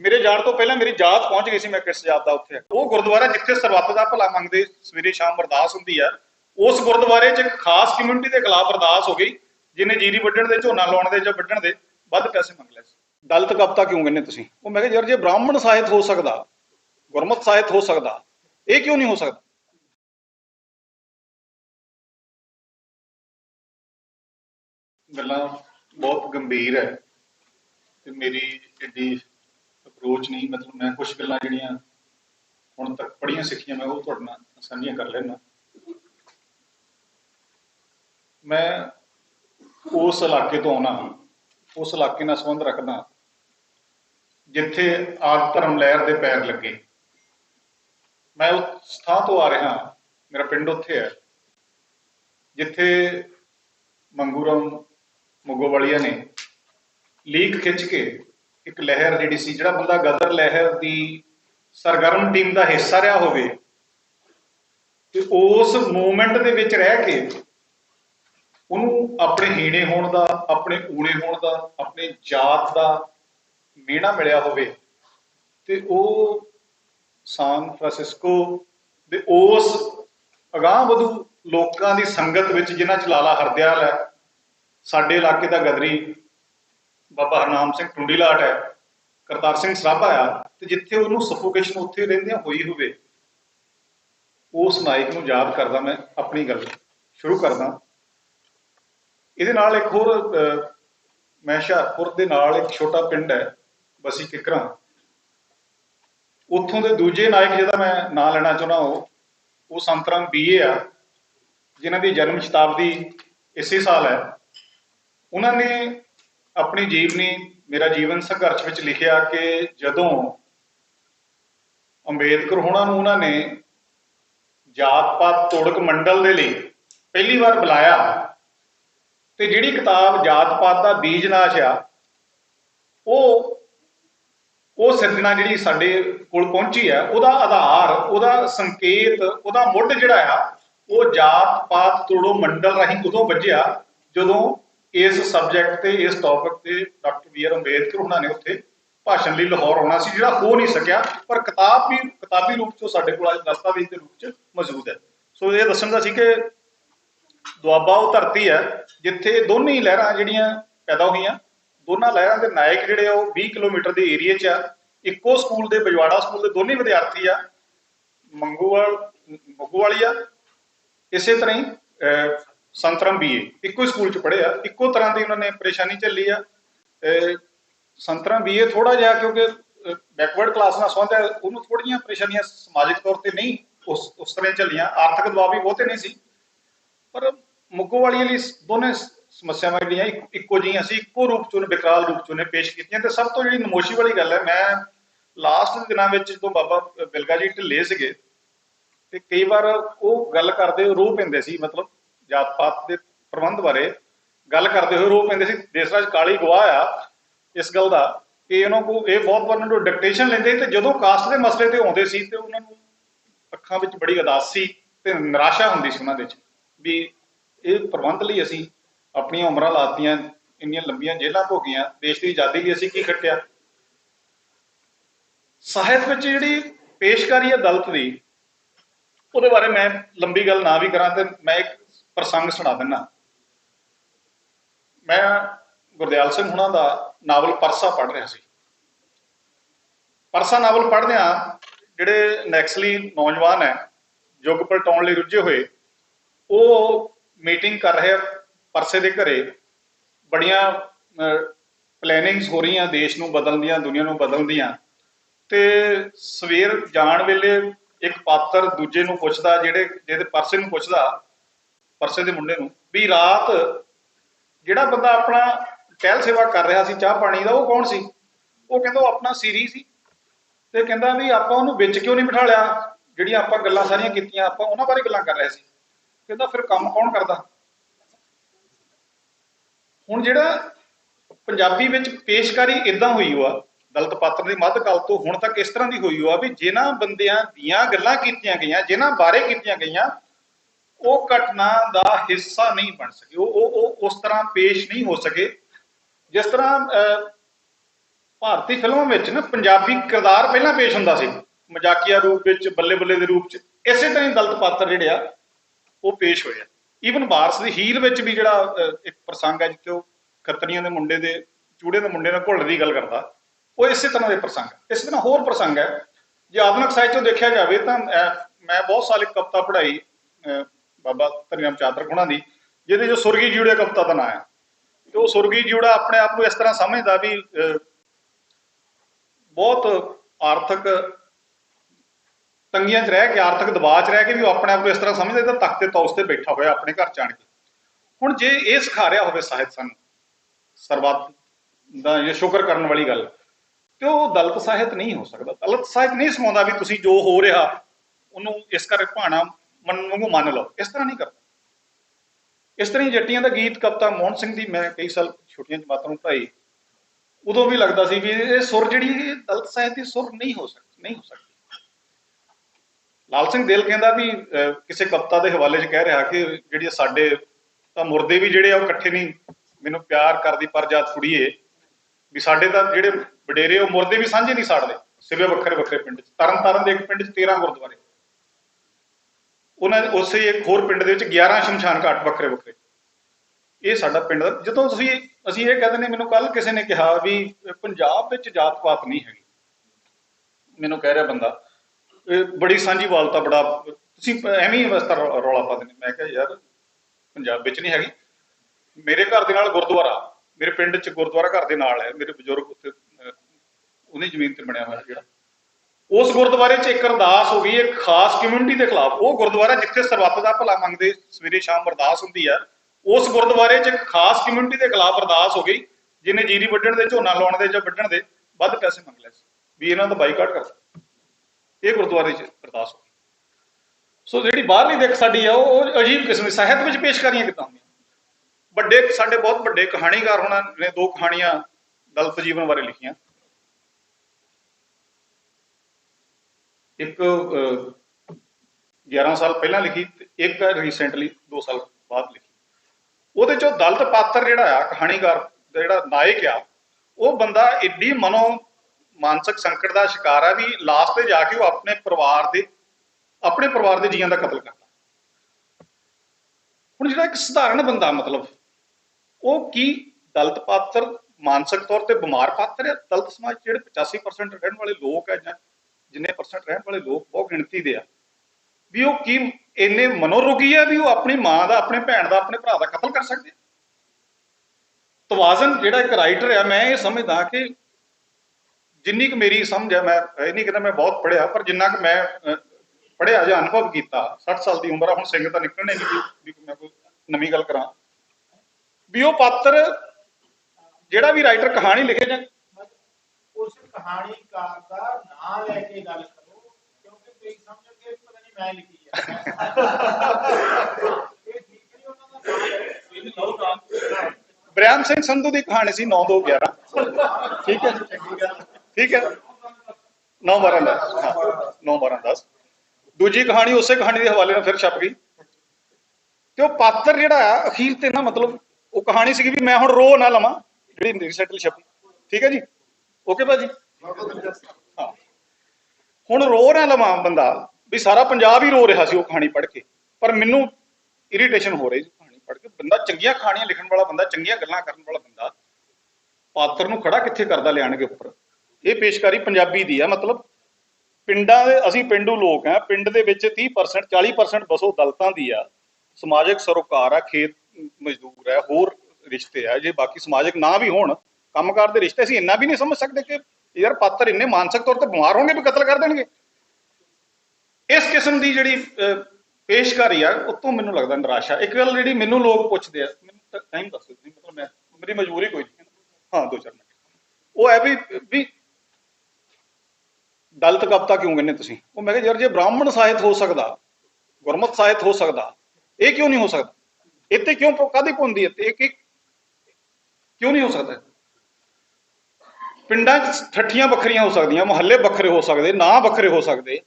ਮੇਰੇ ਜਾਣ ਤੋਂ ਪਹਿਲਾਂ ਮੇਰੀ ਜਾਤ ਪਹੁੰਚ ਗਈ ਸੀ ਮੈਂ ਕਿਸ ਜਾਤ ਦਾ ਉੱਥੇ। ਉਹ ਗੁਰਦੁਆਰਾ ਜਿੱਥੇ ਸਰਬੱਤ ਦਾ ਭਲਾ ਮੰਗਦੇ ਸਵੇਰੇ ਸ਼ਾਮ ਅਰਦਾਸ ਹੁੰਦੀ ਆ ਉਸ ਗੁਰਦੁਆਰੇ 'ਚ ਇੱਕ ਖਾਸ ਕਮਿਊਨਿਟੀ ਦੇ ਖਿਲਾਫ ਅਰਦਾਸ ਹੋ ਗਈ ਜਿਹਨੇ ਜੀਰੀ ਵੱਢਣ ਦੇ ਝੋਨਾ ਲਾਉਣ ਦੇ ਜਾਂ ਵੱਢਣ ਦੇ ਵੱਧ ਪੈਸੇ ਮੰਗ ਲਏ ਸੀ। ਦਲਿਤ ਕਵਿਤਾ ਕਿਉਂ ਕਹਿੰਦੇ ਤੁਸੀਂ? ਉਹ ਮੈਂ ਕਿਹਾ ਯਾਰ ਜੇ ਬ੍ਰਾਹਮਣ ਸਾਹਿਤ ਹੋ ਸਕਦਾ ਗੁਰਮਤ ਸਾਹਿਤ ਹੋ ਸਕਦਾ ਇਹ ਕਿਉਂ ਨਹੀਂ ਹੋ ਸਕਦਾ? ਗੱਲਾਂ ਬਹੁਤ ਗੰਭੀਰ ਹੈ ਤੇ ਮੇਰੀ ਏਡੀ ਅਪਰੋਚ ਨਹੀਂ, ਮਤਲਬ ਮੈਂ ਕੁਝ ਗੱਲਾਂ ਜਿਹੜੀਆਂ ਹੁਣ ਤੱਕ ਪੜ੍ਹੀਆਂ ਸਿੱਖੀਆਂ, ਮੈਂ ਉਹ ਤੁਹਾਡੇ ਨਾਲ ਸਾਂਝੀਆਂ ਕਰ ਲੈਣਾ ਮੈਂ ਉਸ ਇਲਾਕੇ ਤੋਂ ਆਉਣਾ ਉਸ ਇਲਾਕੇ ਨਾਲ ਸੰਬੰਧ ਰੱਖਦਾ ਜਿੱਥੇ ਆਦ ਧਰਮ ਲਹਿਰ ਦੇ ਪੈਰ ਲੱਗੇ। ਮੈਂ ਉਸ ਥਾਂ ਤੋਂ ਆ ਰਿਹਾ ਮੇਰਾ ਪਿੰਡ ਉੱਥੇ ਹੈ, ਜਿੱਥੇ ਮੰਗੂਰਮ, ਮੁਗੋਵਾਲੀਆ ਨੇ ਲੀਕ ਖਿੱਚ ਕੇ ਇੱਕ ਲਹਿਰ ਜਿਹੜੀ ਸੀ, ਜਿਹੜਾ ਬੰਦਾ ਗਦਰ ਲਹਿਰ ਦੀ ਸਰਗਰਮ ਟੀਮ ਦਾ ਹਿੱਸਾ ਰਿਹਾ ਹੋਵੇ ਤੇ ਉਸ ਮੂਵਮੈਂਟ ਦੇ ਵਿੱਚ ਰਹਿ ਕੇ ਉਹਨੂੰ ਆਪਣੇ ਹੀਣੇ ਹੋਣ ਦਾ, ਆਪਣੇ ਊਣੇ ਹੋਣ ਦਾ, ਆਪਣੇ ਜਾਤ ਦਾ ਮਿਹਣਾ ਮਿਲਿਆ ਹੋਵੇ ਤੇ ਉਹ ਸਾਨ ਫਰਾਂਸਿਸਕੋ ਦੇ ਉਸ ਅਗਾਹ ਵਧੂ ਲੋਕਾਂ ਦੀ ਸੰਗਤ ਵਿੱਚ ਜਿਨ੍ਹਾਂ ਚ ਲਾਲਾ ਹਰਦਿਆਲ ਹੈ, ਸਾਡੇ ਇਲਾਕੇ ਦਾ ਗਦਰੀ ਬਾਬਾ ਹਰਨਾਮ ਸਿੰਘ ਟੁੰਡੀਲਾਟ ਹੈ, ਕਰਤਾਰ ਸਿੰਘ ਸਰਾਭਾ ਆ, ਤੇ ਜਿੱਥੇ ਉਹਨੂੰ ਸਫੋਕੇਸ਼ਨ ਉੱਥੇ ਰਹਿੰਦਿਆਂ ਹੋਈ ਹੋਵੇ, ਉਸ ਨਾਇਕ ਨੂੰ ਯਾਦ ਕਰਦਾ ਮੈਂ ਆਪਣੀ ਗੱਲ, ਸ਼ੁਰੂ ਕਰਦਾ। ਇਹਦੇ ਨਾਲ ਇੱਕ ਹੋਰ ਮੈਂ ਹੁਸ਼ਿਆਰਪੁਰ ਦੇ ਨਾਲ ਇੱਕ ਛੋਟਾ ਪਿੰਡ ਹੈ, ਬਸੀ ਕਿਕਰਾਂ। ਉੱਥੋਂ ਦੇ ਦੂਜੇ ਨਾਇਕ ਜਿਹਦਾ ਮੈਂ ਨਾਂ ਲੈਣਾ ਚਾਹੁੰਦਾ ਉਹ ਉਹ ਸੰਤਰਾਮ ਬੀਏ ਆ, ਜਿਨ੍ਹਾਂ ਦੀ ਜਨਮ ਸ਼ਤਾਬਦੀ ਇਸੇ ਸਾਲ ਹੈ। ਉਹਨਾਂ ਨੇ ਆਪਣੀ ਜੀਵਨੀ, ਮੇਰਾ ਜੀਵਨ ਸੰਘਰਸ਼ ਵਿੱਚ ਲਿਖਿਆ ਕਿ ਜਦੋਂ ਅੰਬੇਦਕਰ ਹੋਣਾ ਨੂੰ ਉਹਨਾਂ ਨੇ ਜਾਤ ਪਾਤ ਤੋੜਕ ਮੰਡਲ ਦੇ ਲਈ ਪਹਿਲੀ ਵਾਰ ਬੁਲਾਇਆ ਤੇ ਜਿਹੜੀ ਕਿਤਾਬ ਜਾਤ ਪਾਤ ਦਾ ਬੀਜ ਬੀਜਨਾਸ਼ ਆ, ਉਹ ਉਹ ਸਿਰਜਣਾ ਜਿਹੜੀ ਸਾਡੇ ਕੋਲ ਪਹੁੰਚੀ ਹੈ ਉਹਦਾ ਆਧਾਰ, ਉਹਦਾ ਸੰਕੇਤ, ਉਹਦਾ ਮੁੱਢ ਜਿਹੜਾ ਆ, ਉਹ ਜਾਤ ਪਾਤ ਤੋੜੋ ਮੰਡਲ ਰਾਹੀਂ ਉਦੋਂ ਵੱਜਿਆ? ਜਦੋਂ ਇਸ ਸਬਜੈਕਟ ਤੇ ਇਸ ਟੌਪਿਕ ਤੇ ਡਾਕਟਰ ਬੀ ਆਰ ਅੰਬੇਦਕਰ ਉਹਨਾਂ ਨੇ ਉੱਥੇ ਭਾਸ਼ਣ ਲਈ ਲਾਹੌਰ ਆਉਣਾ ਸੀ ਜਿਹੜਾ ਹੋ ਨਹੀਂ ਸਕਿਆ ਪਰ ਕਿਤਾਬ ਵੀ ਕਿਤਾਬੀ ਰੂਪ ਚ ਸਾਡੇ ਕੋਲ ਅੱਜ ਦਸਤਾਵੇਜ਼ ਦੇ ਰੂਪ ਚ ਮੌਜੂਦ ਹੈ। ਸੋ ਇਹ ਦੱਸਣ ਦਾ ਸੀ ਕਿ ਦੁਆਬਾ ਉਹ ਧਰਤੀ ਹੈ ਜਿੱਥੇ ਦੋਨੇ ਲਹਿਰਾਂ ਜਿਹੜੀਆਂ ਪੈਦਾ ਹੋਈਆਂ ਦੋਨਾਂ ਲਹਿਰਾਂ ਦੇ ਨਾਇਕ ਜਿਹੜੇ ਆ ਉਹ 20 ਕਿਲੋਮੀਟਰ ਦੇ ਏਰੀਆ 'ਚ ਆ ਇੱਕੋ ਸਕੂਲ ਦੇ ਬਜਵਾੜਾ ਸਕੂਲ ਦੇ ਦੋਨੇ ਵਿਦਿਆਰਥੀ ਆ ਮੰਗੂਵਾਲ ਮੰਗੂਵਾਲੀਆ ਇਸੇ ਤਰ੍ਹਾਂ ਹੀ ਅਹ, ਸੰਤਰਮ ਬੀਏ ਇੱਕੋ ਹੀ ਸਕੂਲ 'ਚ ਪੜ੍ਹੇ ਆ। ਇੱਕੋ ਤਰ੍ਹਾਂ ਦੀ ਉਹਨਾਂ ਨੇ ਪਰੇਸ਼ਾਨੀ ਝੱਲੀ ਆ। ਸੰਤਰਮ ਬੀਏ ਥੋੜਾ ਜਿਹਾ ਕਿਉਂਕਿ ਬੈਕਵਰਡ ਕਲਾਸ ਨਾਲ ਸੰਬੰਧ ਹੈ ਉਹਨੂੰ ਥੋੜੀਆਂ ਪਰੇਸ਼ਾਨੀਆਂ ਸਮਾਜਿਕ ਤੌਰ ਤੇ ਨਹੀਂ ਉਸ ਉਸ ਤਰ੍ਹਾਂ ਝੱਲੀਆਂ। ਆਰਥਿਕ ਦਬਾਅ ਵੀ ਬਹੁਤੇ ਨਹੀਂ ਸੀ। ਪਰ ਮੁੱਗੋ ਵਾਲੀਆਂ ਲਈ ਦੋਨੇ ਸਮੱਸਿਆਵਾਂ ਜਿਹੜੀਆਂ ਇੱਕੋ- ਇੱਕੋ ਜਿਹੀਆਂ ਸੀ। ਇੱਕੋ ਰੂਪ ਚ ਉਹਨੇ, ਵਿਕਰਾਲ ਰੂਪ ਚ ਉਹਨੇ ਪੇਸ਼ ਕੀਤੀਆਂ। ਤੇ ਸਭ ਤੋਂ ਜਿਹੜੀ ਨਮੋਸ਼ੀ ਵਾਲੀ ਗੱਲ ਹੈ, ਮੈਂ ਲਾਸਟ ਦਿਨਾਂ ਵਿੱਚ ਜਦੋਂ ਬਾਬਾ ਬਿਲਗਾ ਜੀ ਢਿੱਲੇ ਸੀਗੇ, ਤੇ ਕਈ ਵਾਰ ਉਹ ਗੱਲ ਕਰਦੇ ਰੋ ਪੈਂਦੇ ਸੀ, ਮਤਲਬ ਜਾਤ ਪਾਤ ਦੇ ਪ੍ਰਬੰਧ ਬਾਰੇ ਗੱਲ ਕਰਦੇ ਹੋਏ ਰੋਹ ਪੈਂਦੇ ਸੀ। ਦੇਸਰਾਜ ਕਾਲੀ ਗਵਾਹ ਆ ਇਸ ਗੱਲ ਦਾ ਕਿ ਉਹਨਾਂ ਕੋ ਇਹ ਬਹੁਤ ਵਾਰ ਉਹਨਾਂ ਨੂੰ ਡਿਕਟੇਸ਼ਨ ਲੈਂਦੇ ਤੇ ਜਦੋਂ ਕਾਸਟ ਦੇ ਮਸਲੇ ਤੇ ਆਉਂਦੇ ਸੀ ਤੇ ਉਹਨਾਂ ਨੂੰ ਅੱਖਾਂ ਵਿੱਚ ਬੜੀ ਉਦਾਸੀ ਤੇ ਨਿਰਾਸ਼ਾ ਹੁੰਦੀ ਸੀ ਉਹਨਾਂ ਦੇ ਵਿੱਚ ਵੀ ਇਹ ਪ੍ਰਬੰਧ ਲਈ ਅਸੀਂ ਆਪਣੀਆਂ ਉਮਰਾਂ ਲਾਤੀਆਂ, ਇੰਨੀਆਂ ਲੰਬੀਆਂ ਜੇਲ੍ਹਾਂ ਭੋਗੀਆਂ, ਦੇਸ਼ ਦੀ ਆਜ਼ਾਦੀ ਲਈ ਅਸੀਂ ਕੀ ਖੱਟਿਆ? ਸਾਹਿਤ ਵਿੱਚ ਜਿਹੜੀ ਪੇਸ਼ਕਾਰੀ ਹੈ ਦਲਿਤ ਦੀ, ਉਹਦੇ ਬਾਰੇ ਮੈਂ ਲੰਬੀ ਗੱਲ ਨਾ ਵੀ ਕਰਾਂ ਤੇ ਮੈਂ ਇੱਕ ਪ੍ਰਸੰਗ ਸੁਣਾ ਦਿੰਨਾ। ਮੈਂ ਗੁਰਦਿਆਲ ਸਿੰਘ ਹੁਣਾਂ ਦਾ ਨਾਵਲ ਪਰਸਾ ਪੜ੍ਹ ਰਿਹਾ ਸੀ। ਪਰਸਾ ਨਾਵਲ ਪੜ੍ਹਦਿਆਂ ਜਿਹੜੇ ਨੈਕਸਲੀ ਨੌਜਵਾਨ ਹੈ, ਯੁੱਗ ਪਲਟਾਉਣ ਲਈ ਰੁੱਝੇ ਹੋਏ, ਉਹ ਮੀਟਿੰਗ ਕਰ ਰਹੇ ਪਰਸੇ ਦੇ ਘਰੇ। ਬੜੀਆਂ ਪਲੈਨਿੰਗਸ ਹੋ ਰਹੀਆਂ ਦੇਸ਼ ਨੂੰ ਬਦਲਣ ਦੀਆਂ, ਦੁਨੀਆ ਨੂੰ ਬਦਲਣ ਦੀਆਂ। ਤੇ ਸਵੇਰ ਜਾਣ ਵੇਲੇ ਇੱਕ ਪਾਤਰ ਦੂਜੇ ਨੂੰ ਪੁੱਛਦਾ, ਜਿਹੜੇ ਜਿਹਦੇ ਪਰਸੇ ਨੂੰ ਪੁੱਛਦਾ ਪਰਸੇ ਦੇ ਮੁੰਡੇ ਨੂੰ, ਵੀ ਰਾਤ ਜਿਹੜਾ ਬੰਦਾ ਆਪਣਾ ਟਹਿਲ ਸੇਵਾ ਕਰ ਰਿਹਾ ਸੀ, ਚਾਹ ਪਾਣੀ ਦਾ, ਉਹ ਕੌਣ ਸੀ? ਉਹ ਕਹਿੰਦਾ ਉਹ ਆਪਣਾ ਸੀਰੀ ਸੀ। ਤੇ ਕਹਿੰਦਾ ਵੀ ਆਪਾਂ ਉਹਨੂੰ ਵਿੱਚ ਕਿਉਂ ਨਹੀਂ ਬਿਠਾ ਲਿਆ? ਜਿਹੜੀਆਂ ਆਪਾਂ ਗੱਲਾਂ ਸਾਰੀਆਂ ਕੀਤੀਆਂ, ਆਪਾਂ ਉਹਨਾਂ ਬਾਰੇ ਗੱਲਾਂ ਕਰ ਰਹੇ ਸੀ। ਕਹਿੰਦਾ ਫਿਰ ਕੰਮ ਕੌਣ ਕਰਦਾ? ਹੁਣ ਜਿਹੜਾ ਪੰਜਾਬੀ ਵਿੱਚ ਪੇਸ਼ਕਾਰੀ ਇਦਾਂ ਹੋਈ ਹੋਆ, ਦਲਿਤ ਪਾਤਰ ਦੀ ਮੱਧ ਕਾਲ ਤੋਂ ਹੁਣ ਤੱਕ ਇਸ ਤਰ੍ਹਾਂ ਦੀ ਹੋਈ ਹੋਆ ਵੀ ਜਿਨ੍ਹਾਂ ਬੰਦਿਆਂ ਦੀਆਂ ਗੱਲਾਂ ਕੀਤੀਆਂ ਗਈਆਂ, ਜਿਨ੍ਹਾਂ ਬਾਰੇ ਕੀਤੀਆਂ ਗਈਆਂ ਉਹ ਘਟਨਾ ਦਾ ਹਿੱਸਾ ਨਹੀਂ ਬਣ ਸਕੇ। ਉਹ ਉਹ ਉਸ ਤਰ੍ਹਾਂ ਪੇਸ਼ ਨਹੀਂ ਹੋ ਸਕੇ। ਜਿਸ ਤਰ੍ਹਾਂ ਅਹ, ਭਾਰਤੀ ਫਿਲਮਾਂ ਵਿੱਚ ਨਾ ਪੰਜਾਬੀ ਕਿਰਦਾਰ ਪਹਿਲਾਂ ਪੇਸ਼ ਹੁੰਦਾ ਸੀ। ਮਜ਼ਾਕੀਆ ਰੂਪ ਵਿੱਚ ਬੱਲੇ ਬੱਲੇ ਦੇ ਰੂਪ 'ਚ ਇਸੇ ਤਰ੍ਹਾਂ ਹੀ ਦਲਿਤ ਪਾਤਰ ਜਿਹੜੇ ਆ ਉਹ ਪੇਸ਼ ਹੋਏ ਆ। ਈਵਨ ਵਾਰਸ ਦੀ ਹੀਰ ਵਿੱਚ ਵੀ ਜਿਹੜਾ ਇੱਕ ਪ੍ਰਸੰਗ ਹੈ ਜਿੱਥੇ ਉਹ ਖੱਤਰੀਆਂ ਦੇ ਮੁੰਡੇ ਦੇ ਚੂੜੇ ਦੇ ਮੁੰਡੇ ਨਾਲ ਘੁਲਣ ਦੀ ਗੱਲ ਕਰਦਾ ਉਹ ਇਸੇ ਤਰ੍ਹਾਂ ਦੇ ਪ੍ਰਸੰਗ ਹੈ। ਇਸੇ ਤਰ੍ਹਾਂ ਹੋਰ ਪ੍ਰਸੰਗ ਹੈ। ਜੇ ਆਧੁਨਿਕ ਸਾਹਿਤ 'ਚੋਂ ਦੇਖਿਆ ਜਾਵੇ ਤਾਂ ਅਹ, ਮੈਂ ਬਹੁਤ ਸਾਲ ਇੱਕ ਕਵਿਤਾ ਪੜ੍ਹਾਈ ਅਹ, ਬਾਬਾ ਧਨੀਰਾਮ ਚਾਤਰ ਖੁਣਾ ਦੀ, ਜਿਹਦੇ ਜੋ ਸੁਰਗੀ ਜੀਉੜੇ ਕਵਿਤਾ ਦਾ ਨਾਂ ਹੈ ਤੇ ਉਹ ਸੁਰਗੀ ਜੀਉੜਾ ਆਪਣੇ ਆਪ ਨੂੰ ਇਸ ਤਰ੍ਹਾਂ ਸਮਝਦਾ ਵੀ ਬਹੁਤ ਆਰਥਿਕ ਤੰਗੀਆਂ 'ਚ ਰਹਿ ਕੇ, ਆਰਥਿਕ ਦਬਾਅ 'ਚ ਰਹਿ ਕੇ ਵੀ ਉਹ ਆਪਣੇ ਆਪ ਨੂੰ ਇਸ ਤਰ੍ਹਾਂ ਸਮਝਦਾ ਤਾਂ ਤਖਤੇ ਤੌਸ ਤੇ ਬੈਠਾ ਹੋਇਆ ਆਪਣੇ ਘਰ ਜਾਣ ਕੇ। ਹੁਣ ਜੇ ਇਹ ਸਿਖਾ ਰਿਹਾ ਹੋਵੇ ਸਾਹਿਤ ਸਾਨੂੰ ਸਰਬੱਤ ਦਾ ਇਹ ਸ਼ੁਕਰ ਕਰਨ ਵਾਲੀ ਗੱਲ, ਤੇ ਉਹ ਦਲਤ ਸਾਹਿਤ ਨਹੀਂ ਹੋ ਸਕਦਾ। ਦਲਤ ਸਾਹਿਤ ਨਹੀਂ ਸਿਖਾਉਂਦਾ ਵੀ ਤੁਸੀਂ ਜੋ ਹੋ ਰਿਹਾ, ਉਹਨੂੰ ਇਸ ਕਰਕੇ ਭਾਣਾ ਮੰਨ ਵਾਂਗੂ ਮੰਨ ਲਓ ਇਸ ਤਰ੍ਹਾਂ ਨਹੀਂ ਕਰਦਾ ਇਸ ਤਰ੍ਹਾਂ ਹੀ ਜੱਟੀਆਂ ਦਾ ਗੀਤ ਕਵਿਤਾ ਮੋਹਨ ਸਿੰਘ ਦੀ ਮੈਂ ਕਈ ਸਾਲ ਛੋਟੀਆਂ ਜਮਾਤਾਂ ਨੂੰ ਪੜ੍ਹਾਈ ਉਦੋਂ ਵੀ ਲੱਗਦਾ ਸੀ ਵੀ ਇਹ ਸੁਰ ਜਿਹੜੀ ਇਹ ਦਲਿਤ ਸਾਹਿਤ ਦੀ ਸੁਰ ਨਹੀਂ ਹੋ ਸਕਦੀ ਨਹੀਂ ਹੋ ਸਕਦੀ। ਲਾਲ ਸਿੰਘ ਦਿਲ ਕਹਿੰਦਾ ਵੀ ਅਹ, ਕਿਸੇ ਕਵਿਤਾ ਦੇ ਹਵਾਲੇ 'ਚ ਕਹਿ ਰਿਹਾ ਕਿ ਜਿਹੜੀ ਸਾਡੇ ਤਾਂ ਮੁਰਦੇ ਵੀ ਜਿਹੜੇ ਆ ਉਹ ਇਕੱਠੇ ਨਹੀਂ ਮੈਨੂੰ ਪਿਆਰ ਕਰਦੀ ਪਰ ਜਾਤ ਕੁੜੀਏ ਵੀ ਸਾਡੇ ਤਾਂ ਜਿਹੜੇ ਵਡੇਰੇ ਉਹ ਮੁਰਦੇ ਵੀ ਸਾਂਝੇ ਨਹੀਂ ਸਾੜਦੇ ਸਿਵੇ ਵੱਖਰੇ ਵੱਖਰੇ ਪਿੰਡ 'ਚ। ਤਰਨ ਤਾਰਨ ਦੇ ਇੱਕ ਪਿੰਡ 'ਚ 13 ਗੁਰਦੁਆਰੇ। ਉਹਨਾਂ ਦੇ ਉਸੇ ਇੱਕ ਹੋਰ ਪਿੰਡ ਦੇ ਵਿੱਚ 11 ਸ਼ਮਸ਼ਾਨ ਘਾਟ ਵੱਖਰੇ ਵੱਖਰੇ। ਇਹ ਸਾਡਾ ਪਿੰਡ ਦਾ, ਜਦੋਂ ਤੁਸੀਂ, ਅਸੀਂ ਇਹ ਕਹਿੰਦੇ ਨੇ ਮੈਨੂੰ ਕੱਲ ਕਿਸੇ ਨੇ ਕਿਹਾ ਵੀ ਪੰਜਾਬ ਵਿੱਚ ਜਾਤ ਪਾਤ ਨਹੀਂ ਹੈਗੀ। ਮੈਨੂੰ ਕਹਿ ਰਿਹਾ ਬੰਦਾ ਬੜੀ ਸਾਂਝੀ ਵਾਲਤਾ ਬੜਾ, ਤੁਸੀਂ ਐਵੇਂ ਹੀ ਵਸਤਾ ਰੌਲਾ ਪਾ ਦਿੰਦੇ। ਮੈਂ ਕਿਹਾ, ਯਾਰ, ਪੰਜਾਬ ਵਿੱਚ ਨਹੀਂ ਹੈਗੀ। ਮੇਰੇ ਘਰ ਦੇ ਨਾਲ ਗੁਰਦੁਆਰਾ, ਮੇਰੇ ਪਿੰਡ 'ਚ ਗੁਰਦੁਆਰਾ ਘਰ ਦੇ ਨਾਲ ਹੈ, ਮੇਰੇ ਬਜ਼ੁਰਗ ਉੱਥੇ ਉਹਨੇ ਜ਼ਮੀਨ ਤੇ ਬਣਿਆ ਹੋਇਆ ਜਿਹੜਾ। ਉਸ ਗੁਰਦੁਆਰੇ 'ਚ ਇੱਕ ਅਰਦਾਸ ਹੋ ਗਈ, ਇੱਕ ਖਾਸ ਕਮਿਊਨਿਟੀ ਦੇ ਖਿਲਾਫ। ਉਹ ਗੁਰਦੁਆਰਾ ਜਿੱਥੇ ਸਰਬੱਤ ਦਾ ਭਲਾ ਮੰਗਦੇ ਸਵੇਰੇ ਸ਼ਾਮ ਅਰਦਾਸ ਹੁੰਦੀ ਹੈ ਉਸ ਗੁਰਦੁਆਰੇ 'ਚ ਇੱਕ ਖਾਸ ਕਮਿਊਨਿਟੀ ਦੇ ਖਿਲਾਫ ਅਰਦਾਸ ਹੋ ਗਈ, ਜਿਹਨੇ ਜੀਰੀ ਵੱਢਣ ਦੇ, ਝੋਨਾ ਲਾਉਣ ਦੇ ਜਾਂ ਵੱਢਣ ਦੇ ਵੱਧ ਪੈਸੇ ਮੰਗ ਲਏ ਸੀ। ਵੀ ਇਹਨਾਂ ਦਾ ਬਾਈਕਾਟ ਕਰ ਇਹ ਗੁਰਦੁਆਰੇ 'ਚ ਅਰਦਾਸ ਹੋ ਗਈ। ਸੋ ਜਿਹੜੀ ਬਾਹਰਲੀ ਦਿੱਖ ਸਾਡੀ ਆ, ਉਹ ਅਜੀਬ ਕਿਸਮ ਦੀ, ਸਾਹਿਤ ਵਿੱਚ ਪੇਸ਼ਕਾਰੀਆਂ ਕਿੱਦਾਂ ਹੁੰਦੀਆਂ? ਵੱਡੇ, ਸਾਡੇ ਬਹੁਤ ਵੱਡੇ ਕਹਾਣੀਕਾਰ ਹੋਣਾ ਨੇ ਦੋ ਕਹਾਣੀਆਂ ਦਲਿਤ ਜੀਵਨ ਬਾਰੇ ਲਿਖੀਆਂ। ਇੱਕ ਅਹ, 11 ਸਾਲ ਪਹਿਲਾਂ ਲਿਖੀ ਤੇ ਇੱਕ ਰੀਸੈਂਟਲੀ 2 ਸਾਲ ਬਾਅਦ ਲਿਖੀ। ਉਹਦੇ ਚੋਂ ਦਲਿਤ ਪਾਤਰ ਜਿਹੜਾ ਆ ਕਹਾਣੀਕਾਰ ਜਿਹੜਾ ਨਾਇਕ ਆ ਉਹ ਬੰਦਾ ਏਡੀ ਮਨੋ ਮਾਨਸਿਕ ਸੰਕਟ ਦਾ ਸ਼ਿਕਾਰ ਆ ਵੀ ਲਾਸਟ ਤੇ ਜਾ ਕੇ ਉਹ ਆਪਣੇ ਪਰਿਵਾਰ ਦੇ ਆਪਣੇ ਪਰਿਵਾਰ ਦੇ ਜੀਆਂ ਦਾ ਕਤਲ ਕਰਦਾ। ਹੁਣ ਜਿਹੜਾ ਇੱਕ ਸਧਾਰਨ ਬੰਦਾ ਮਤਲਬ ਉਹ ਕੀ ਦਲਤ ਪਾਤਰ ਮਾਨਸਿਕ ਤੌਰ ਤੇ ਬਿਮਾਰ ਪਾਤਰ ਹੈ ਦਲਤ ਸਮਾਜ ਜਿਹੜੇ 85% ਰਹਿਣ ਵਾਲੇ ਲੋਕ ਹੈ ਜਾਂ ਜਿੰਨੇ ਪਰਸੈਂਟ ਰਹਿਣ ਵਾਲੇ ਲੋਕ ਬਹੁਤ ਗਿਣਤੀ ਦੇ ਆ ਵੀ ਉਹ ਕੀ ਇੰਨੇ ਮਨੋਰੋਗੀ ਆ ਵੀ ਉਹ ਆਪਣੀ ਮਾਂ ਦਾ ਆਪਣੇ ਭੈਣ ਦਾ ਆਪਣੇ ਭਰਾ ਦਾ ਕਤਲ ਕਰ ਸਕਦੇ ਤਵਾਜ਼ਨ ਜਿਹੜਾ ਇੱਕ ਰਾਈਟਰ ਆ ਮੈਂ ਇਹ ਸਮਝਦਾ ਕਿ ਜਿੰਨੀ ਕੁ ਮੇਰੀ ਸਮਝ ਹੈ ਮੈਂ ਇਹ ਨਹੀਂ ਕਹਿੰਦਾ ਮੈਂ ਬਹੁਤ ਪੜ੍ਹਿਆ ਪਰ ਜਿੰਨਾ ਕੁ ਮੈਂ ਅਹ, ਪੜ੍ਹਿਆ ਜਾਂ ਅਨੁਭਵ ਕੀਤਾ 60 ਸਾਲ ਦੀ ਉਮਰ ਆ ਹੁਣ ਸਿੰਘ ਤਾਂ ਨਿਕਲਣੇ ਨਹੀਂ ਵੀ- ਮੈਂ ਕੋਈ ਨਵੀਂ ਗੱਲ ਕਰਾਂ। ਵੀ ਉਹ ਪਾਤਰ ਜਿਹੜਾ ਵੀ ਰਾਈਟਰ ਕਹਾਣੀ ਲਿਖੇ ਜਾਂ ਕਹਾਣੀਕਾਰ ਦਾ ਨਾਂ ਲੈ ਕੇ ਗੱਲ ਕਰੋ ਕਿਉਂਕਿ ਕਈ ਸਮਝਣਗੇ ਵੀ ਪਤਾ ਨਹੀਂ ਮੈਂ ਲਿਖੀ ਆ। ਇਹ ਠੀਕ ਨਹੀਂ ਉਹਨਾਂ ਦਾ ਨਾਮ ਲੈ ਕੇ। ਬ੍ਰਿਆਮ ਸਿੰਘ ਸੰਧੂ ਦੀ ਕਹਾਣੀ ਸੀ 9211 ਠੀਕ ਹੈ। ਠੀਕ ਹੈ। 9 12 ਦਾ ਹਾਂ 9 12 10 ਦੂਜੀ ਕਹਾਣੀ ਉਸੇ ਕਹਾਣੀ ਦੇ ਹਵਾਲੇ ਨਾਲ ਫਿਰ ਛਪ ਗਈ। ਤੇ ਉਹ ਪਾਤਰ ਜਿਹੜਾ ਆ ਅਖੀਰ ਤੇ ਨਾ ਮਤਲਬ ਉਹ ਕਹਾਣੀ ਸੀ ਵੀ ਮੈਂ ਹੁਣ ਰੋ ਨਾ ਲਵਾਂ ਜਿਹੜੀ ਰੀਸੈਂਟਲੀ ਛਪੀ। ਠੀਕ ਹੈ ਜੀ? ਓਕੇ ਭਾਜੀ। ਹੁਣ ਰੋ ਰਿਹਾ ਲਵਾਂ ਬੰਦਾ, ਵੀ ਸਾਰਾ ਪੰਜਾਬ ਹੀ ਰੋ ਰਿਹਾ ਸੀ ਉਹ ਕਹਾਣੀ ਪੜ੍ਹ ਕੇ। ਪਰ ਮੈਨੂੰ ਇਰੀਟੇਸ਼ਨ ਹੋ ਰਹੀ ਸੀ ਕਹਾਣੀ ਪੜ੍ਹ ਕੇ। ਬੰਦਾ ਚੰਗੀਆਂ ਕਹਾਣੀਆਂ ਲਿਖਣ ਵਾਲਾ ਬੰਦਾ, ਚੰਗੀਆਂ ਗੱਲਾਂ ਕਰਨ ਵਾਲਾ ਬੰਦਾ, ਪਾਤਰ ਨੂੰ ਖੜਾ ਕਿੱਥੇ ਕਰਦਾ ਲਿਆਣਗੇ ਉੱਪਰ? ਇਹ ਪੇਸ਼ਕਾਰੀ ਪੰਜਾਬੀ ਦੀ ਆ, ਮਤਲਬ ਪਿੰਡਾਂ ਦੇ, ਅਸੀਂ ਪਿੰਡੂ ਲੋਕ ਆ, ਪਿੰਡ ਦੇ ਵਿੱਚ 30% 40% ਬਸੋ ਦਲਤਾਂ ਦੀ ਆ। ਸਮਾਜਿਕ ਸਰੋਕਾਰ ਆ, ਖੇਤ ਮਜ਼ਦੂਰ ਹੈ ਹੋਰ ਰਿਸ਼ਤੇ ਆ, ਜੇ ਬਾਕੀ ਸਮਾਜਿਕ ਨਾ ਵੀ ਹੋਣ, ਕੰਮਕਾਰ ਦੇ ਰਿਸ਼ਤੇ ਅਸੀਂ ਇੰਨਾ ਵੀ ਨਹੀਂ ਸਮਝ ਸਕਦੇ ਕਿ ਯਾਰ ਪਾਤਰ ਇੰਨੇ ਮਾਨਸਿਕ ਤੌਰ ਤੇ ਬਿਮਾਰ ਹੋਣਗੇ ਵੀ ਕਤਲ ਕਰ ਦੇਣਗੇ। ਇਸ ਕਿਸਮ ਦੀ ਜਿਹੜੀ ਅਹ, ਪੇਸ਼ਕਾਰੀ ਆ ਉਤੋਂ ਮੈਨੂੰ ਲੱਗਦਾ ਨਿਰਾਸ਼ਾ। ਇੱਕ ਗੱਲ ਜਿਹੜੀ ਮੈਨੂੰ ਲੋਕ ਪੁੱਛਦੇ ਆ ਮੈਨੂੰ ਟਾਈਮ ਦੱਸੋ ਤੁਸੀਂ ਮਤਲਬ ਮੈਂ ਮੇਰੀ ਮਜਬੂਰੀ ਕੋਈ ਨਹੀਂ। ਹਾਂ ਦੋ ਚਾਰ ਮਿੰਟ। ਉਹ ਹੈ ਵੀ ਵੀ ਦਲਿਤ ਕਵਿਤਾ ਕਿਉਂ ਕਹਿੰਦੇ ਤੁਸੀਂ? ਉਹ ਮੈਂ ਕਿਹਾ ਯਾਰ ਜੇ ਬ੍ਰਾਹਮਣ ਸਾਹਿਤ ਹੋ ਸਕਦਾ ਗੁਰਮਤ ਸਾਹਿਤ ਹੋ ਸਕਦਾ ਇਹ ਕਿਉਂ ਨਹੀਂ ਹੋ ਸਕਦਾ? ਇੱਥੇ ਕਿਉਂ ਪ- ਕਾਹਦੀ ਪੁੰਦੀ ਹੈ? ਤੇ ਇਹ ਕਿ ਕਿਉਂ ਨਹੀਂ ਹੋ ਸਕਦਾ? ਪਿੰਡਾਂ 'ਚ ਠੱਠੀਆਂ ਵੱਖਰੀਆਂ ਹੋ ਸਕਦੀਆਂ, ਮੁਹੱਲੇ ਵੱਖਰੇ ਹੋ ਸਕਦੇ, ਨਾਂ ਵੱਖਰੇ ਹੋ ਸਕਦੇ।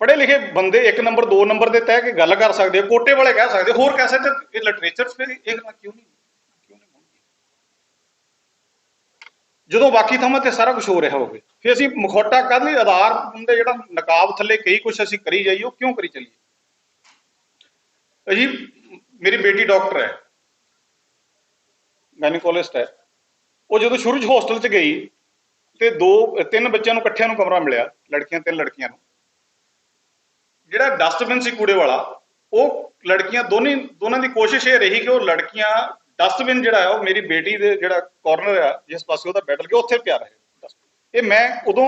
ਪੜ੍ਹੇ ਲਿਖੇ ਬੰਦੇ ਇੱਕ ਨੰਬਰ, ਦੋ ਨੰਬਰ ਦੇ ਤਹਿ ਕੇ ਗੱਲ ਕਰ ਸਕਦੇ, ਕੋਟੇ ਵਾਲੇ ਕਹਿ ਸਕਦੇ, ਹੋਰ ਕਹਿ ਸਕਦੇ ਇਹ ਲਿਟਰੇਚਰ ਫਿਰ ਇਹ ਗੱਲਾਂ ਕਿਉਂ ਨਹੀਂ ਕਿਉਂ ਨਹੀਂ ਹੋਣਗੀਆਂ? ਜਦੋਂ ਬਾਕੀ ਥਾਵਾਂ ਤੇ ਸਾਰਾ ਕੁਝ ਹੋ ਰਿਹਾ ਹੋਵੇ, ਫਿਰ ਅਸੀਂ ਮੁਖੌਟਾ ਕਰ ਲਈ ਆਧਾਰ ਹੁੰਦੇ ਜਿਹੜਾ ਨਕਾਬ ਥੱਲੇ ਕਈ ਕੁਝ ਅਸੀਂ ਕਰੀ ਜਾਈਏ, ਉਹ ਕਿਉਂ ਕਰੀ ਚੱਲੀਏ? ਅਜੀ ਮੇਰੀ ਬੇਟੀ ਡਾਕਟਰ ਹੈ ਗਾਇਨੋਕੋਲੋਜਿਸਟ ਹੈ। ਉਹ ਜਦੋਂ ਸ਼ੁਰੂ 'ਚ ਹੋਸਟਲ 'ਚ ਗਈ ਤੇ ਦੋ, ਤਿੰਨ ਬੱਚਿਆਂ ਨੂੰ ਇਕੱਠਿਆਂ ਨੂੰ ਕਮਰਾ ਮਿਲਿਆ, ਲੜਕੀਆਂ, ਤਿੰਨ ਲੜਕੀਆਂ ਨੂੰ। ਜਿਹੜਾ ਡਸਟਬਿਨ ਸੀ ਕੂੜੇ ਵਾਲਾ, ਉਹ ਲੜਕੀਆਂ ਦੋਨੇ, ਦੋਨਾਂ ਦੀ ਕੋਸ਼ਿਸ਼ ਇਹ ਰਹੀ ਕਿ ਉਹ ਲੜਕੀਆਂ ਡਸਟਬਿਨ ਜਿਹੜਾ ਹੈ ਉਹ ਮੇਰੀ ਬੇਟੀ ਦੇ ਜਿਹੜਾ ਕਾਰਨਰ ਆ, ਜਿਸ ਪਾਸੇ ਉਹਦਾ ਬੈੱਡ ਗਿਆ ਉੱਥੇ ਪਿਆ ਰਹੇ ਇਹ ਮੈਂ ਉਦੋਂ,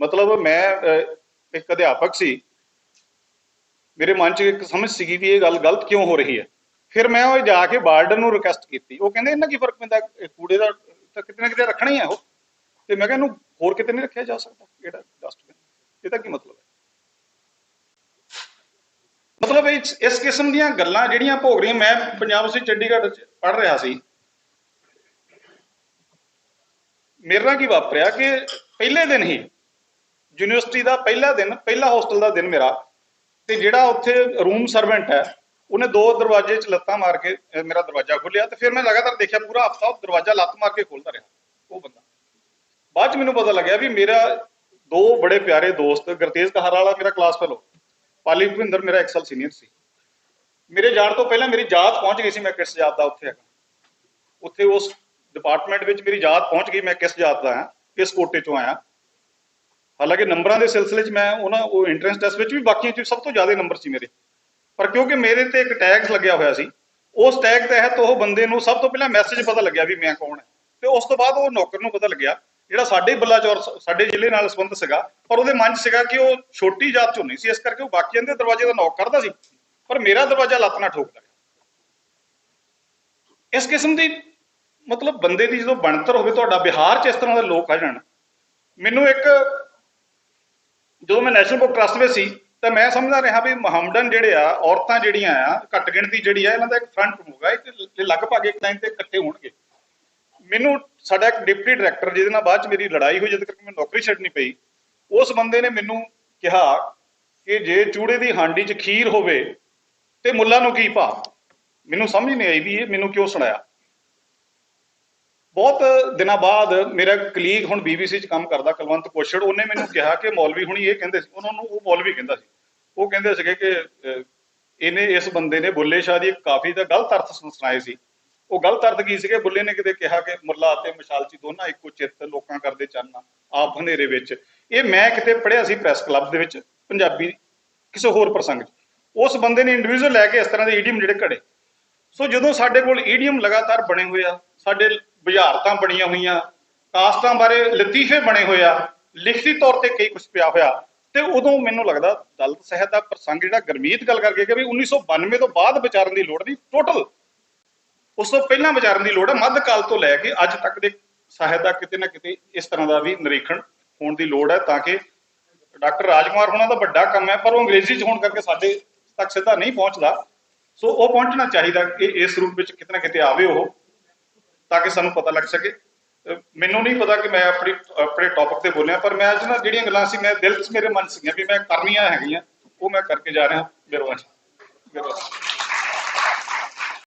ਮਤਲਬ ਮੈਂ ਇੱਕ ਅਧਿਆਪਕ ਸੀ, ਮੇਰੇ ਮਨ 'ਚ ਇੱਕ ਸਮਝ ਸੀਗੀ ਵੀ ਇਹ ਗੱਲ ਗਲਤ ਕਿਉਂ ਹੋ ਰਹੀ ਹੈ। ਫਿਰ ਮੈਂ ਉਹ ਜਾ ਕੇ ਵਾਰਡਨ ਨੂੰ ਰਿਕੁਐਸਟ ਕੀਤੀ। ਉਹ ਕਹਿੰਦੇ ਇਹਨਾਂ ਕੀ ਫ਼ਰਕ ਪੈਂਦਾ? ਕੂੜੇ ਦਾ ਤਾਂ ਕਿਤੇ ਨਾ ਕਿਤੇ ਰੱਖਣਾ ਹੀ ਹੈ ਉਹ। ਤੇ ਮੈਂ ਕਿਹਾ ਇਹਨੂੰ ਹੋਰ ਕਿਤੇ ਨਹੀਂ ਰੱਖਿਆ ਜਾ ਸਕਦਾ, ਜਿਹੜਾ ਡਸਟਬਿਨ ਇਹਦਾ ਕੀ ਮਤਲਬ ਹੈ? ਮਤਲਬ ਇਸ ਕਿਸਮ ਦੀਆਂ ਗੱਲਾਂ ਜਿਹੜੀਆਂ ਭੋਗ ਰਹੀਆਂ, ਮੈਂ ਪੰਜਾਬ ਸੀ ਚੰਡੀਗੜ੍ਹ ਚ ਪੜ੍ਹ ਰਿਹਾ ਸੀ। ਮੇਰੇ ਨਾਲ ਕੀ ਵਾਪਰਿਆ ਕਿ ਪਹਿਲੇ ਦਿਨ ਹੀ ਯੂਨੀਵਰਸਿਟੀ ਦਾ ਪਹਿਲਾ ਦਿਨ, ਪਹਿਲਾ ਹੋਸਟਲ ਦਾ ਦਿਨ ਮੇਰਾ। ਤੇ ਜਿਹੜਾ ਉੱਥੇ ਰੂਮ ਸਰਵੈਂਟ ਹੈ ਉਹਨੇ ਦੋ ਦਰਵਾਜ਼ੇ 'ਚ ਲੱਤਾਂ ਮਾਰ ਕੇ ਅਹ, ਮੇਰਾ ਦਰਵਾਜ਼ਾ ਖੋਲ੍ਹਿਆ ਤੇ ਫਿਰ ਮੈਂ ਲਗਾਤਾਰ ਦੇਖਿਆ ਪੂਰਾ ਹਫਤਾ ਉਹ ਦਰਵਾਜ਼ਾ ਲੱਤ ਮਾਰ ਕੇ ਖੋਲਦਾ ਰਿਹਾ ਉਹ ਬੰਦਾ। ਬਾਅਦ 'ਚ ਮੈਨੂੰ ਪਤਾ ਲੱਗਿਆ ਵੀ ਮੇਰਾ ਦੋ ਬੜੇ ਪਿਆਰੇ ਦੋਸਤ ਗੁਰਤੇਜ ਕਹਾਰ ਵਾਲਾ ਮੇਰਾ ਕਲਾਸ ਫੈਲੋ ਪਾਲੀ ਭੁਪਿੰਦਰ ਮੇਰਾ ਐਕਸਲ ਸੀਨੀਅਰ ਸੀ। ਮੇਰੇ ਜਾਣ ਤੋਂ ਪਹਿਲਾਂ ਮੇਰੀ ਜਾਤ ਪਹੁੰਚ ਗਈ ਸੀ ਮੈਂ ਕਿਸ ਜਾਤ ਦਾ ਉੱਥੇ ਹੈਗਾ। ਉੱਥੇ ਉਸ ਡਿਪਾਰਟਮੈਂਟ ਵਿੱਚ ਮੇਰੀ ਜਾਤ ਪਹੁੰਚ ਗਈ ਮੈਂ ਕਿਸ ਜਾਤ ਦਾ ਹਾਂ ਕਿਸ ਕੋਟੇ ਚੋਂ ਆਇਆ। ਹਾਲਾਂਕਿ ਨੰਬਰਾਂ ਦੇ ਸਿਲਸਿਲੇ 'ਚ ਮੈਂ ਉਹਨਾਂ ਉਹ ਐਂਟਰੈਂਸ ਟੈਸਟ ਵਿੱਚ ਵੀ ਬਾਕੀਆਂ 'ਚ ਸਭ ਤੋਂ ਜ਼ਿਆਦਾ ਨੰਬਰ ਸੀ ਮੇਰੇ। ਪਰ ਕਿਉਂਕਿ ਮੇਰੇ ਤੇ ਇੱਕ ਟੈਗ ਲੱਗਿਆ ਹੋਇਆ ਸੀ, ਉਸ ਟੈਗ ਤਹਿਤ ਉਹ ਬੰਦੇ ਨੂੰ ਸਭ ਤੋਂ ਪਹਿਲਾਂ ਮੈਸੇਜ ਪਤਾ ਲੱਗਿਆ ਵੀ ਮੈਂ ਕੌਣ ਹੈ। ਤੇ ਉਸ ਤੋਂ ਬਾਅਦ ਉਹ ਨੌਕਰ ਨੂੰ ਪਤਾ ਲੱਗਿਆ, ਜਿਹੜਾ ਸਾਡੇ ਬਲਾਚੌਰ ਸ- ਸਾਡੇ ਜ਼ਿਲ੍ਹੇ ਨਾਲ ਸੰਬੰਧ ਸੀਗਾ, ਪਰ ਉਹਦੇ ਮਨ 'ਚ ਸੀਗਾ ਕਿ ਉਹ ਛੋਟੀ ਜਾਤ ਚੋਂ ਨਹੀਂ ਸੀ, ਇਸ ਕਰਕੇ ਉਹ ਬਾਕੀਆਂ ਦੇ ਦਰਵਾਜ਼ੇ ਦਾ ਨੌਕ ਕਰਦਾ ਸੀ। ਪਰ ਮੇਰਾ ਦਰਵਾਜ਼ਾ ਲੱਤ ਨਾਲ ਠੋਕਦਾ ਇਸ ਕਿਸਮ ਦੀ ਮਤਲਬ ਬੰਦੇ ਦੀ ਜਦੋਂ ਬਣਤਰ ਹੋਵੇ, ਤੁਹਾਡਾ ਬਿਹਾਰ 'ਚ ਇਸ ਤਰ੍ਹਾਂ ਦੇ ਲੋਕ ਆ ਜਾਣ। ਮੈਨੂੰ ਇੱਕ, ਜਦੋਂ ਮੈਂ ਨੈਸ਼ਨਲ ਬੁੱਕ ਟਰਸਟ ਵਿੱਚ ਸੀ ਤਾਂ ਮੈਂ ਸਮਝਦਾ ਰਿਹਾ ਵੀ ਮੁਹੰਮਦਨ ਜਿਹੜੇ ਆ, ਔਰਤਾਂ ਜਿਹੜੀਆਂ ਆ, ਘੱਟ ਗਿਣਤੀ ਜਿਹੜੀ ਆ, ਇਹਨਾਂ ਦਾ ਇੱਕ ਫਰੰਟ ਹੋਊਗਾ, ਇਹ ਲਗਭਗ ਇੱਕ ਲਾਈਨ ਤੇ ਇਕੱਠੇ ਹੋਣਗੇ। ਮੈਨੂੰ ਸਾਡਾ ਇੱਕ ਡਿਪਟੀ ਡਾਇਰੈਕਟਰ ਜਿਹਦੇ ਨਾਲ ਬਾਅਦ ਚ ਮੇਰੀ ਲੜਾਈ ਹੋਈ, ਜਦ ਤੱਕ ਮੈਨੂੰ ਨੌਕਰੀ ਛੱਡਣੀ ਪਈ, ਉਸ ਬੰਦੇ ਨੇ ਮੈਨੂੰ ਕਿਹਾ ਕਿ ਜੇ ਚੂੜੇ ਦੀ ਹਾਂਡੀ 'ਚ ਖੀਰ ਹੋਵੇ ਤੇ ਮੁੱਲਾਂ ਨੂੰ ਕੀ ਭਾ ਮੈਨੂੰ ਸਮਝ ਨਹੀਂ ਆਈ ਵੀ ਇਹ ਮੈਨੂੰ ਕਿਉਂ ਸੁਣਾਇਆ। ਬਹੁਤ ਦਿਨਾਂ ਬਾਅਦ ਮੇਰਾ ਕਲੀਗ ਹੁਣ ਬੀਬੀਸੀ 'ਚ ਕੰਮ ਕਰਦਾ, ਕੁਲਵੰਤ ਕੋਸ਼ੜ, ਉਹਨੇ ਮੈਨੂੰ ਕਿਹਾ ਕਿ ਮੌਲਵੀ ਹੁਣੀ ਇਹ ਕਹਿੰਦੇ ਸੀ, ਉਹਨਾਂ ਨੂੰ ਉਹ ਮੌਲਵੀ ਕਹਿੰਦਾ ਸੀ। ਉਹ ਕਹਿੰਦੇ ਸੀਗੇ ਕਿ ਇਹਨੇ, ਇਸ ਬੰਦੇ ਨੇ ਬੁੱਲੇ ਸ਼ਾਹ ਦੀ ਕਾਫੀ ਦਾ ਗਲਤ ਅਰਥ ਸੁਣਾਏ ਸੀ। ਉਹ ਗਲਤ ਅਰਥ ਕੀ ਸੀਗੇ? ਬੁੱਲੇ ਨੇ ਕਿਤੇ ਕਿਹਾ ਕਿ ਮੁਰਲਾ ਅਤੇ ਮਸ਼ਾਲਚੀ ਦੋਨਾਂ ਇੱਕੋ ਚਿੱਤ ਲੋਕਾਂ ਕਰਦੇ ਚਾਨਣਾ ਆਪ ਹਨੇਰੇ ਵਿੱਚ। ਇਹ ਮੈਂ ਕਿਤੇ ਪੜ੍ਹਿਆ ਸੀ ਪ੍ਰੈਸ ਕਲੱਬ ਦੇ ਵਿੱਚ, ਪੰਜਾਬੀ, ਕਿਸੇ ਹੋਰ ਪ੍ਰਸੰਗ 'ਚ। ਉਸ ਬੰਦੇ ਨੇ ਇੰਡੀਵਿਜੂਅਲ ਲੈ ਕੇ ਇਸ ਤਰ੍ਹਾਂ ਦੇ ਈਡੀਅਮ ਜਿਹੜੇ ਘੜੇ। ਸੋ ਜਦੋਂ ਸਾਡੇ ਕੋਲ ਈਡੀਅਮ ਲਗਾਤਾਰ ਬਣੇ ਹੋਏ ਆ, ਸਾਡੇ ਬੁਝਾਰਤਾਂ ਬਣੀਆਂ ਹੋਈਆਂ ਕਾਸਟਾਂ ਬਾਰੇ ਲਤੀਫੇ ਬਣੇ ਹੋਏ ਆ, ਲਿਖਤੀ ਤੌਰ ਤੇ ਕਈ ਕੁਝ ਪਿਆ ਹੋਇਆ। ਤੇ ਉਦੋਂ ਮੈਨੂੰ ਲੱਗਦਾ ਦਲਤ ਸਾਹਿਤ ਦਾ ਪ੍ਰਸੰਗ ਜਿਹੜਾ ਗਰਮੀਤ ਗੱਲ ਕਰਕੇ ਕਿ ਵੀ 1992 ਤੋਂ ਬਾਅਦ ਵਿਚਾਰਨ ਦੀ ਲੋੜ ਨਹੀਂ ਟੋਟਲ ਉਸ ਤੋਂ ਪਹਿਲਾਂ ਵਿਚਾਰਨ ਦੀ ਲੋੜ ਹੈ, ਮੱਧ ਕਾਲ ਤੋਂ ਲੈ ਕੇ ਅੱਜ ਤੱਕ ਦੇ ਸਾਹਿਤ ਦਾ ਕਿਤੇ ਨਾ ਕਿਤੇ ਇਸ ਤਰ੍ਹਾਂ ਦਾ ਵੀ ਨਿਰੀਖਣ ਹੋਣ ਦੀ ਲੋੜ ਹੈ ਤਾਂ ਕਿ ਡਾਕਟਰ ਰਾਜਕੁਮਾਰ ਹੋਣਾ ਦਾ ਵੱਡਾ ਕੰਮ ਹੈ, ਪਰ ਉਹ ਅੰਗਰੇਜ਼ੀ 'ਚ ਹੋਣ ਕਰਕੇ ਸਾਡੇ ਤੱਕ ਸਿੱਧਾ ਨਹੀਂ ਪਹੁੰਚਦਾ। ਸੋ ਉਹ ਪਹੁੰਚਣਾ ਚਾਹੀਦਾ ਕਿ ਇਸ ਰੂਪ ਵਿੱਚ ਕਿਤੇ ਨਾ ਕਿਤੇ ਆਵੇ ਉਹ, ਤਾਂ ਕਿ ਸਾਨੂੰ ਪਤਾ ਲੱਗ ਸਕੇ। ਮੈਨੂੰ ਨਹੀਂ ਪਤਾ ਕਿ ਮੈਂ ਆਪਣੀ, ਆਪਣੇ ਟੌਪਿਕ ਤੇ ਬੋਲਿਆ, ਪਰ ਮੈਂ ਅੱਜ ਨਾ ਜਿਹੜੀਆਂ ਗੱਲਾਂ ਸੀ, ਮੈਂ ਦਿਲ 'ਚ ਮੇਰੇ ਮਨ ਸੀਗੀਆਂ ਵੀ ਮੈਂ ਕਰਨੀਆਂ ਹੈਗੀਆਂ, ਉਹ ਮੈਂ ਕਰਕੇ ਜਾ ਰਿਹਾ ਮੇਰੇ ਵੱਲ।